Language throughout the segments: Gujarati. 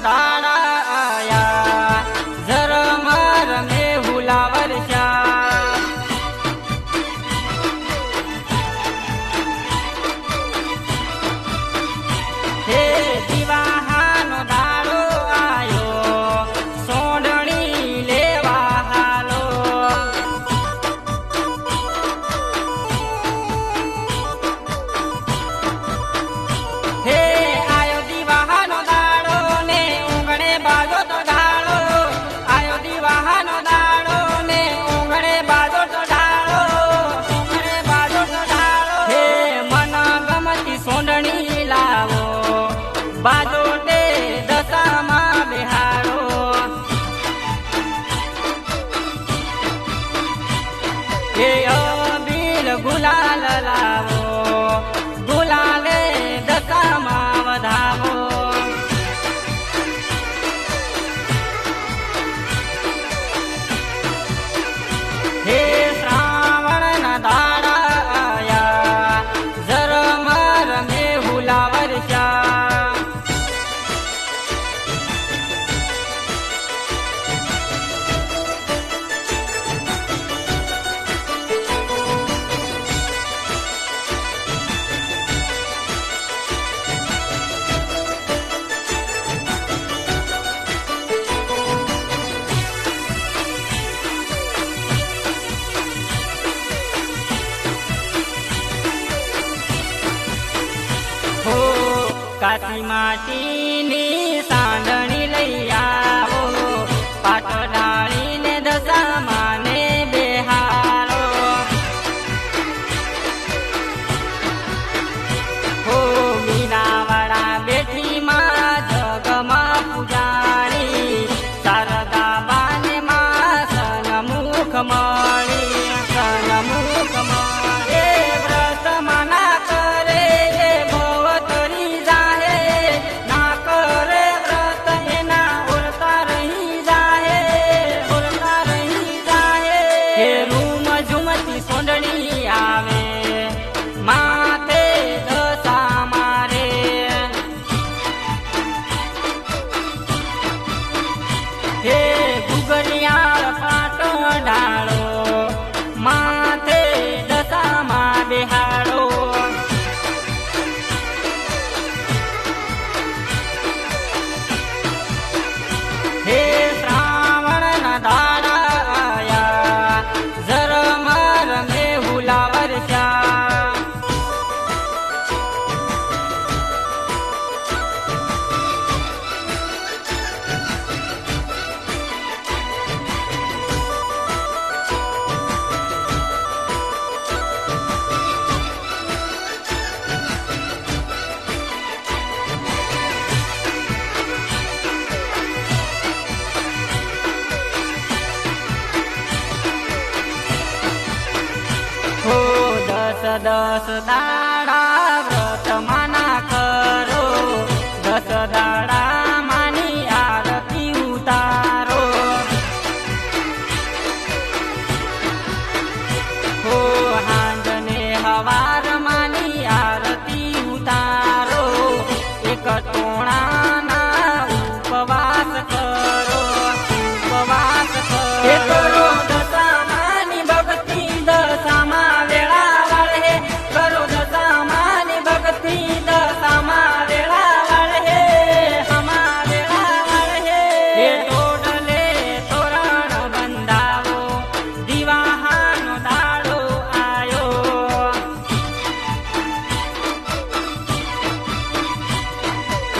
干 કાચી માટીની સાંડણી લઈ આવો. પાટો ડાળીને દશા માને બેહારો. હો, મીનાવાળા બેઠી માં જગમાં પૂજાણી શારદા બાને માં સનમુખમાં દસ દાડા વ્રતમાં ના કરો. દસ દાડા માની આરતી ઉતારો. હો હાંજને હવા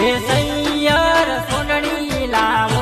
હે સૈયર સોનણી લાવ.